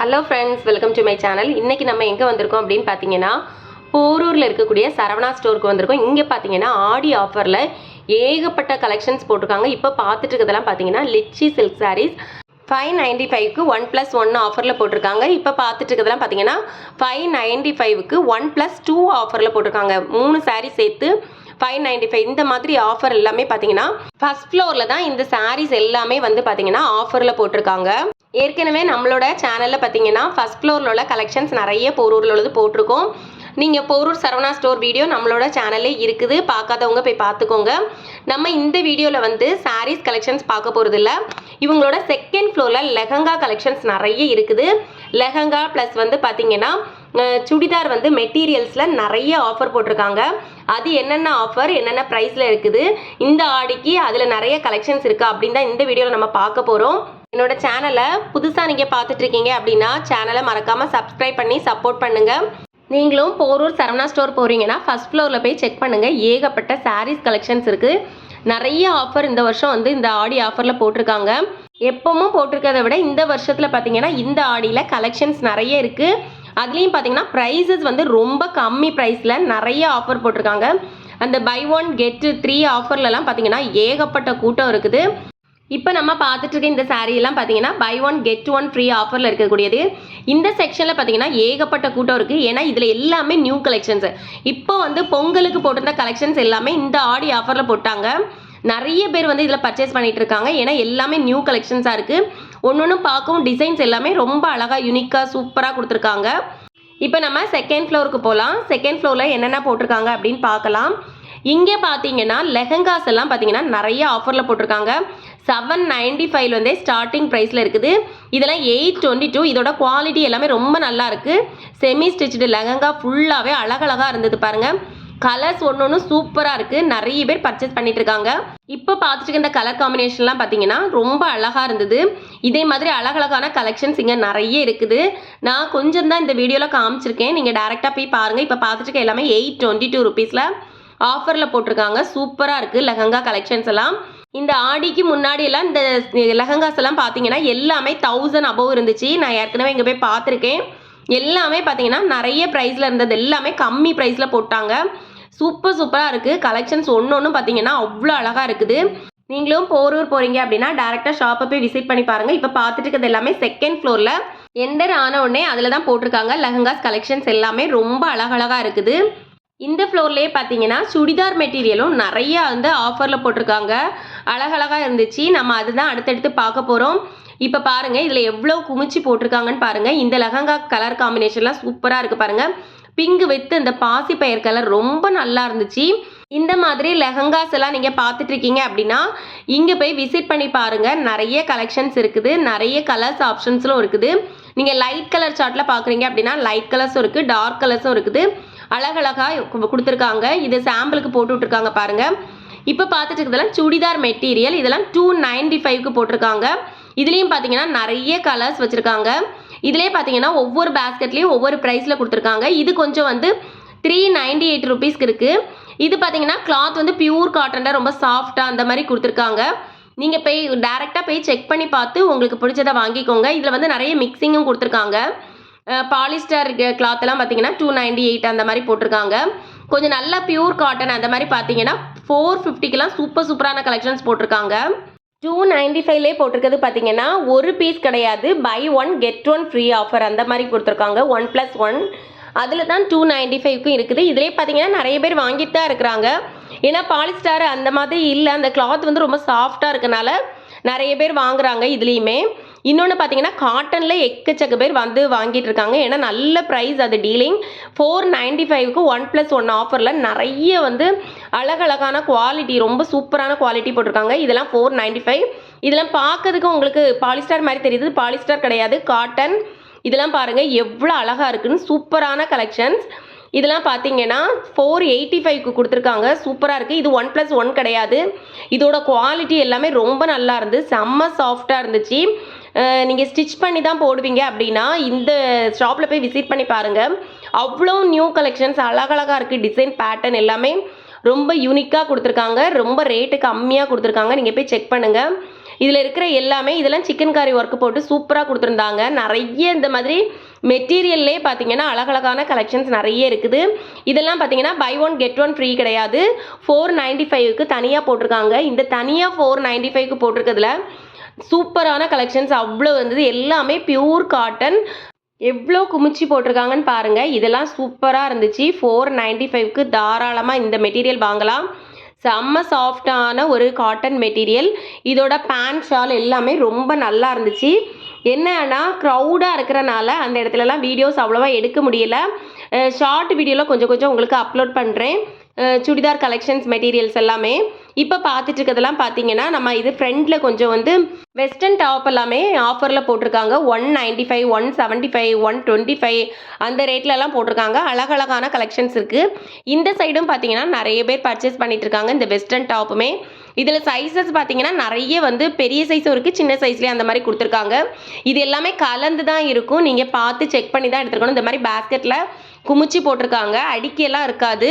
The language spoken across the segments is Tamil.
Hello friends welcome to my channel இன்றைக்கி நம்ம எங்கே வந்திருக்கோம் அப்படின்னு பார்த்தீங்கன்னா போரூரில் இருக்கக்கூடிய சரவணா ஸ்டோருக்கு வந்திருக்கோம். இங்கே பார்த்தீங்கன்னா ஆடி ஆஃபரில் ஏகப்பட்ட கலெக்ஷன்ஸ் போட்டிருக்காங்க. இப்போ பார்த்துட்டு இருக்கிறதெல்லாம் பார்த்தீங்கன்னா litchi silk sarees five ninety ஃபைவ்க்கு ஒன் ப்ளஸ் ஒன் ஆஃபரில் போட்டிருக்காங்க. இப்போ பார்த்துட்டு இருக்கிறதெல்லாம் பார்த்தீங்கன்னா ஃபைவ் நைன்டி ஃபைவ்க்கு ஒன் ப்ளஸ் டூ ஆஃபரில் போட்டிருக்காங்க. மூணு சாரீ சேர்த்து ஃபைவ் நைன்டி ஃபைவ் இந்த மாதிரி ஆஃபர் எல்லாமே பார்த்தீங்கன்னா ஃபர்ஸ்ட் ஃப்ளோரில் தான் இந்த சாரீஸ் எல்லாமே வந்து பார்த்தீங்கன்னா ஆஃபரில் போட்டிருக்காங்க. ஏற்கனவே நம்மளோட சேனலில் பார்த்தீங்கன்னா ஃபர்ஸ்ட் ஃப்ளோரில் உள்ள கலெக்ஷன்ஸ் நிறைய போரூரில் உள்ளது போட்டிருக்கோம். நீங்கள் போரூர் சரவணா ஸ்டோர் வீடியோ நம்மளோட சேனல்லே இருக்குது. பார்க்காதவங்க போய் பார்த்துக்கோங்க. நம்ம இந்த வீடியோவில் வந்து சாரீஸ் கலெக்ஷன்ஸ் பார்க்க போகிறது இவங்களோட செகண்ட் ஃப்ளோரில் லெஹங்கா கலெக்ஷன்ஸ் நிறைய இருக்குது. லெஹங்கா ப்ளஸ் வந்து பார்த்தீங்கன்னா சுடிதார் வந்து மெட்டீரியல்ஸில் நிறைய ஆஃபர் போட்டிருக்காங்க. அது என்னென்ன ஆஃபர் என்னென்ன ப்ரைஸில் இருக்குது இந்த ஆடிக்கு அதில் நிறைய கலெக்ஷன்ஸ் இருக்குது அப்படின்னு தான் இந்த வீடியோவில் நம்ம பார்க்க போகிறோம் என்னோட சேனலை புதுசாக நீங்கள் பார்த்துட்டு இருக்கீங்க அப்படின்னா சேனலை மறக்காமல் சப்ஸ்கிரைப் பண்ணி சப்போர்ட் பண்ணுங்கள் நீங்களும் போரூர் சரவணா ஸ்டோர் போகிறீங்கன்னா ஃபர்ஸ்ட் ஃப்ளோரில் போய் செக் பண்ணுங்கள் ஏகப்பட்ட சாரீஸ் கலெக்ஷன்ஸ் இருக்குது நிறைய ஆஃபர் இந்த வருஷம் வந்து இந்த ஆடி ஆஃபரில் போட்டிருக்காங்க. எப்பவும் போட்டிருக்கதை விட இந்த வருஷத்தில் பார்த்தீங்கன்னா இந்த ஆடியில் கலெக்ஷன்ஸ் நிறைய இருக்குது அதுலேயும் பார்த்தீங்கன்னா ப்ரைஸஸ் வந்து ரொம்ப கம்மி ப்ரைஸில் நிறைய ஆஃபர் போட்டிருக்காங்க. அந்த பை ஒன் கெட் த்ரீ ஆஃபர்லலாம் பார்த்தீங்கன்னா ஏகப்பட்ட கூட்டம் இருக்குது. இப்போ நம்ம பார்த்துட்டு இருக்க இந்த saree எல்லாம் பார்த்தீங்கன்னா buy one get one free ஆஃபரில் இருக்கக்கூடியது. இந்த செக்ஷனில் பார்த்தீங்கன்னா ஏகப்பட்ட கூட்டம் இருக்குது ஏன்னா இதில் எல்லாமே நியூ கலெக்ஷன்ஸ் இப்போ வந்து பொங்கலுக்கு போட்டிருந்த கலெக்ஷன்ஸ் எல்லாமே இந்த ஆடி ஆஃபரில் போட்டாங்க. நிறைய பேர் வந்து இதில் பர்ச்சேஸ் பண்ணிகிட்டு இருக்காங்க. ஏன்னா எல்லாமே நியூ கலெக்ஷன்ஸாக இருக்குது ஒன்று ஒன்று பார்க்கவும் டிசைன்ஸ் எல்லாமே ரொம்ப அழகாக யூனிக்காக சூப்பராக கொடுத்துருக்காங்க. இப்போ நம்ம செகண்ட் ஃப்ளோருக்கு போகலாம் செகண்ட் ஃப்ளோரில் என்னென்ன போட்டிருக்காங்க அப்படின்னு பார்க்கலாம். இங்கே பார்த்தீங்கன்னா லெஹங்காஸ் எல்லாம் பார்த்தீங்கன்னா நிறைய ஆஃபரில் போட்டிருக்காங்க. செவன் நைன்டி ஃபைவ் வந்து ஸ்டார்டிங் ப்ரைஸில் இருக்குது. இதெல்லாம் எயிட் டுவெண்ட்டி டூ இதோட குவாலிட்டி எல்லாமே ரொம்ப நல்லா இருக்குது செமி ஸ்டிச்டு லெஹங்கா ஃபுல்லாகவே அழகழகாக இருந்தது பாருங்கள் கலர்ஸ் ஒன்று ஒன்று சூப்பராக இருக்குது நிறைய பேர் பர்ச்சேஸ் பண்ணிட்டு இருக்காங்க இப்போ பார்த்துட்டு இருக்க இந்த கலர் காம்பினேஷன்லாம் பார்த்தீங்கன்னா ரொம்ப அழகாக இருந்தது. இதே மாதிரி அழகழகான கலெக்ஷன்ஸ் இங்கே நிறைய இருக்குது. நான் கொஞ்சம் தான் இந்த வீடியோவில் காமிச்சிருக்கேன். நீங்கள் டேரெக்டாக போய் பாருங்கள் இப்போ பார்த்துட்டு எல்லாமே எயிட் டுவெண்ட்டி டூ ருபீஸில் ஆஃபரில் போட்டிருக்காங்க. சூப்பராக இருக்குது லெஹங்கா கலெக்ஷன்ஸ் எல்லாம். இந்த ஆடிக்கு முன்னாடி எல்லாம் இந்த லெஹங்காஸ் எல்லாம் பார்த்தீங்கன்னா எல்லாமே தௌசண்ட் அபவ் இருந்துச்சு. நான் ஏற்கனவே இங்கே போய் பார்த்துருக்கேன். எல்லாமே பார்த்தீங்கன்னா நிறைய ப்ரைஸில் இருந்தது. எல்லாமே கம்மி ப்ரைஸில் போட்டாங்க. சூப்பர் சூப்பராக இருக்குது கலெக்ஷன்ஸ் ஒன்று ஒன்றும் பார்த்தீங்கன்னா அவ்வளோ அழகாக இருக்குது. நீங்களும் போரூர் போகிறீங்க அப்படின்னா டேரெக்டாக ஷாப்பை போய் விசிட் பண்ணி பாருங்கள் இப்போ பார்த்துட்டு இருக்கிறது எல்லாமே செகண்ட் ஃப்ளோரில் என்டர் ஆன உடனே அதில் தான் போட்டிருக்காங்க. லெஹங்காஸ் கலெக்ஷன்ஸ் எல்லாமே ரொம்ப அழகழகாக இருக்குது. இந்த ஃப்ளோர்லேயே பார்த்தீங்கன்னா சுடிதார் மெட்டீரியலும் நிறையா வந்து ஆஃபரில் போட்டிருக்காங்க. அழகழகாக இருந்துச்சு. நம்ம அதுதான் அடுத்தடுத்து பார்க்க போகிறோம் இப்போ பாருங்கள் இதில் எவ்வளோ குமிச்சு போட்டிருக்காங்கன்னு பாருங்கள் இந்த லெஹங்கா கலர் காம்பினேஷன்லாம் சூப்பராக இருக்குது பாருங்கள் பிங்க் வித் இந்த பாசி பயிர் கலர் ரொம்ப நல்லா இருந்துச்சு. இந்த மாதிரி லெஹங்காஸ் எல்லாம் நீங்கள் பார்த்துட்டு இருக்கீங்க அப்படின்னா இங்கே போய் விசிட் பண்ணி பாருங்கள் நிறைய கலெக்ஷன்ஸ் இருக்குது. நிறைய கலர்ஸ் ஆப்ஷன்ஸும் இருக்குது. நீங்கள் லைட் கலர் சார்ட்டில் பார்க்குறீங்க அப்படின்னா லைட் கலர்ஸும் இருக்குது டார்க் கலர்ஸும் இருக்குது. அழகழகாக கொடுத்துருக்காங்க. இது சாம்பிளுக்கு போட்டு விட்ருக்காங்க பாருங்கள் இப்போ பார்த்துட்டு இருக்கிறதெல்லாம் சுடிதார் மெட்டீரியல் இதெல்லாம் டூ நைன்டி ஃபைவ்க்கு போட்டிருக்காங்க. இதுலேயும் பார்த்தீங்கன்னா நிறைய கலர்ஸ் வச்சுருக்காங்க. இதுலேயே பார்த்தீங்கன்னா ஒவ்வொரு பேஸ்கெட்லேயும் ஒவ்வொரு ப்ரைஸில் கொடுத்துருக்காங்க. இது கொஞ்சம் வந்து த்ரீ நைன்டி எயிட் ருபீஸ்க்கு இருக்குது இது பார்த்தீங்கன்னா கிளாத் வந்து பியூர் காட்டனில் ரொம்ப சாஃப்டாக அந்த மாதிரி கொடுத்துருக்காங்க. நீங்கள் போய் டேரெக்டாக போய் செக் பண்ணி பார்த்து உங்களுக்கு பிடிச்சதை வாங்கிக்கோங்க. இதில் வந்து நிறைய மிக்சிங்கும் கொடுத்துருக்காங்க. பாலிஸ்டர் கிளாத் எல்லாம் பார்த்தீங்கன்னா டூ நைன்டி எயிட் அந்த மாதிரி போட்டிருக்காங்க. கொஞ்சம் நல்ல பியூர் காட்டன் அந்த மாதிரி பார்த்தீங்கன்னா ஃபோர் ஃபிஃப்டிக்கெலாம் சூப்பர் சூப்பரான கலெக்ஷன்ஸ் போட்டிருக்காங்க. டூ நைன்டி ஃபைவ்லேயே போட்டிருக்கிறது பார்த்தீங்கன்னா ஒரு பீஸ் கிடையாது. Buy one get one free offer அந்த மாதிரி கொடுத்துருக்காங்க. ஒன் ப்ளஸ் ஒன் அதில் தான் டூ நைன்டி ஃபைவ்க்கும் இருக்குது. இதிலே பார்த்தீங்கன்னா நிறைய பேர் வாங்கிட்டு தான் இருக்கிறாங்க. ஏன்னா பாலிஸ்டார் அந்த மாதிரி இல்லை. அந்த கிளாத் வந்து ரொம்ப சாஃப்டாக இருக்கனால நிறைய பேர் வாங்குறாங்க இதுலேயுமே. இன்னொன்று பார்த்தீங்கன்னா காட்டனில் எக்கச்சக்க பேர் வந்து வாங்கிட்டு இருக்காங்க ஏன்னா நல்ல ப்ரைஸ் அது டீலிங் ஃபோர் நைன்டி ஃபைவ்க்கு ஒன் ப்ளஸ் ஒன் ஆஃபரில் நிறைய வந்து அழகழகான குவாலிட்டி ரொம்ப சூப்பரான குவாலிட்டி போட்டிருக்காங்க. இதெல்லாம் ஃபோர் நைன்டி ஃபைவ் இதெல்லாம் பார்க்கறதுக்கு உங்களுக்கு பாலிஸ்டார் மாதிரி தெரியுது. பாலிஸ்டார் கிடையாது. காட்டன் இதெல்லாம் பாருங்கள் எவ்வளோ அழகாக இருக்குன்னு சூப்பரான கலெக்ஷன்ஸ் இதெல்லாம் பார்த்தீங்கன்னா ஃபோர் எயிட்டி ஃபைவ்க்கு கொடுத்துருக்காங்க. சூப்பராக இருக்குது இது ஒன் ப்ளஸ் ஒன் கிடையாது. இதோட குவாலிட்டி எல்லாமே ரொம்ப நல்லா இருந்து செம்ம சாஃப்டாக இருந்துச்சு. நீங்கள் ஸ்டிச் பண்ணி தான் போடுவீங்க அப்படின்னா இந்த ஷாப்பில் போய் விசிட் பண்ணி பாருங்கள் அவ்வளோ நியூ கலெக்ஷன்ஸ் அழகழகாக இருக்குது டிசைன் பேட்டர்ன் எல்லாமே ரொம்ப யூனிக்காக கொடுத்துருக்காங்க. ரொம்ப ரேட்டு கம்மியாக கொடுத்துருக்காங்க. நீங்கள் போய் செக் பண்ணுங்கள் இதில் இருக்கிற எல்லாமே இதெல்லாம் சிக்கன் கறி ஒர்க் போட்டு சூப்பராக கொடுத்துருந்தாங்க. நிறைய இந்த மாதிரி மெட்டீரியல்லே பார்த்தீங்கன்னா அழகழகான கலெக்ஷன்ஸ் நிறைய இருக்குது. இதெல்லாம் பார்த்தீங்கன்னா buy one get one free கிடையாது. ஃபோர் நைன்டி ஃபைவ்க்கு தனியாக போட்டிருக்காங்க. இந்த தனியாக ஃபோர் நைன்டி ஃபைவ்க்கு போட்டிருக்கிறதுல சூப்பரான கலெக்ஷன்ஸ் அவ்வளோ வந்தது. எல்லாமே பியூர் காட்டன் எவ்வளோ குமிச்சு போட்டிருக்காங்கன்னு பாருங்கள் இதெல்லாம் சூப்பராக இருந்துச்சு. ஃபோர் நைன்டி ஃபைவ்க்கு தாராளமாக இந்த மெட்டீரியல் வாங்கலாம். செம்ம சாஃப்டான ஒரு காட்டன் மெட்டீரியல். இதோட பேண்ட் ஷால் எல்லாமே ரொம்ப நல்லா இருந்துச்சு. என்னன்னா க்ரௌடாக இருக்கிறனால அந்த இடத்துலலாம் வீடியோஸ் அவ்வளோவா எடுக்க முடியல. ஷார்ட் வீடியோவில் கொஞ்சம் கொஞ்சம் உங்களுக்கு அப்லோட் பண்ணுறேன் சுடிதார் கலெக்ஷன்ஸ் மெட்டீரியல்ஸ் எல்லாமே. இப்போ பார்த்துட்டு இருக்கிறதெல்லாம் பார்த்தீங்கன்னா நம்ம இது ஃப்ரண்டில் கொஞ்சம் வந்து வெஸ்டர்ன் டாப் எல்லாமே ஆஃபரில் போட்டிருக்காங்க. One ninety five one seventy five one twenty five அந்த ரேட்லலாம் போட்டிருக்காங்க. அழகழகான கலெக்ஷன்ஸ் இருக்குது இந்த சைடும் பார்த்தீங்கன்னா நிறைய பேர் பர்ச்சேஸ் பண்ணிட்டு இருக்காங்க இந்த வெஸ்டர்ன் டாப்புமே இதில் சைஸஸ் பார்த்தீங்கன்னா நிறைய வந்து பெரிய சைஸும் இருக்குது சின்ன சைஸ்லேயே அந்த மாதிரி கொடுத்துருக்காங்க. இது எல்லாமே கலந்து தான் இருக்கும். நீங்கள் பார்த்து செக் பண்ணி தான் எடுத்துருக்கணும். இந்த மாதிரி பேஸ்கெட்டில் குமிச்சு போட்டிருக்காங்க. அடிக்கையெல்லாம் இருக்காது.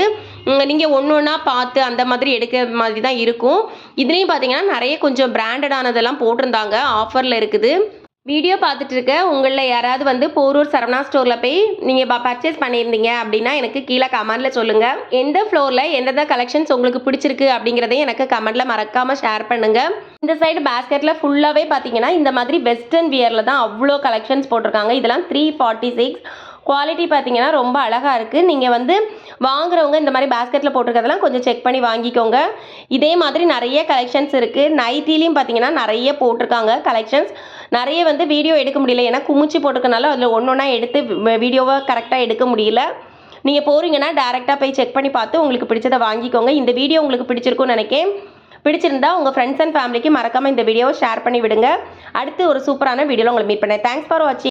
நீங்கள் ஒன்று ஒன்றா பார்த்து அந்த மாதிரி எடுக்கிற மாதிரி தான் இருக்கும். இதுலேயும் பார்த்தீங்கன்னா நிறைய கொஞ்சம் பிராண்டடானதெல்லாம் போட்டிருந்தாங்க. ஆஃபரில் இருக்குது. வீடியோ பார்த்துட்டு இருக்க உங்களில் யாராவது வந்து போரூர் சரவணா ஸ்டோரில் போய் நீங்கள் பர்ச்சேஸ் பண்ணியிருந்தீங்க அப்படின்னா எனக்கு கீழே கமெண்டில் சொல்லுங்கள் எந்த ஃப்ளோரில் எந்தெந்த கலெக்ஷன்ஸ் உங்களுக்கு பிடிச்சிருக்கு அப்படிங்கிறதையும் எனக்கு கமெண்டில் மறக்காமல் ஷேர் பண்ணுங்கள் இந்த சைடு பேஸ்கெட்டில் ஃபுல்லாகவே பார்த்தீங்கன்னா இந்த மாதிரி வெஸ்டர்ன் வியரில் தான் அவ்வளோ கலெக்ஷன்ஸ் போட்டிருக்காங்க. இதெல்லாம் த்ரீ ஃபார்ட்டி சிக்ஸ் குவாலிட்டி பார்த்தீங்கன்னா ரொம்ப அழகாக இருக்குது நீங்கள் வந்து வாங்குறவங்க இந்த மாதிரி பேஸ்கெட்டில் போட்டிருக்கிறதெல்லாம் கொஞ்சம் செக் பண்ணி வாங்கிக்கோங்க. இதே மாதிரி நிறைய கலெக்ஷன்ஸ் இருக்குது நைட்டிலையும் பார்த்தீங்கன்னா நிறைய போட்டிருக்காங்க கலெக்ஷன்ஸ் நிறைய வந்து வீடியோ எடுக்க முடியல. ஏன்னா குமிச்சு போட்டுக்கனால அதில் ஒன்று ஒன்றா எடுத்து வீடியோவை கரெக்டாக எடுக்க முடியல. நீங்கள் போகிறீங்கன்னா டேரெக்டாக போய் செக் பண்ணி பார்த்து உங்களுக்கு பிடிச்சதை வாங்கிக்கோங்க. இந்த வீடியோ உங்களுக்கு பிடிச்சிருக்கும்னு நினைக்கேன். பிடிச்சிருந்தா உங்கள் ஃப்ரெண்ட்ஸ் அண்ட் ஃபேமிலிக்கு மறக்காமல் இந்த வீடியோவை ஷேர் பண்ணி விடுங்க. அடுத்து ஒரு சூப்பரான வீடியோவில் உங்களை மீட் பண்ணேன். தேங்க்ஸ் ஃபார் வாட்சிங்